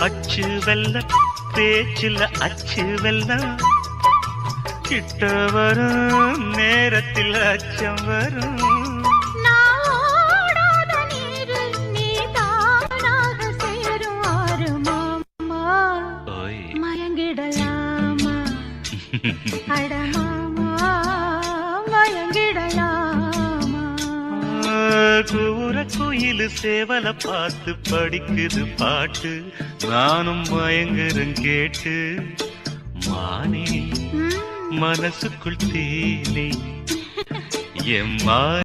அச்சு வெல்லம் பேச்சில் அச்சு வெல்லம் கிட்ட வரும் நேரத்தில் அச்சம் வரும். மயங்கிடலாமா? அட குயில் சேவல பார்த்து படிக்குது பாட்டு. நானும் மயங்குறேன் கேட்டு மானே மனசுக்குள் தேனே எம்மா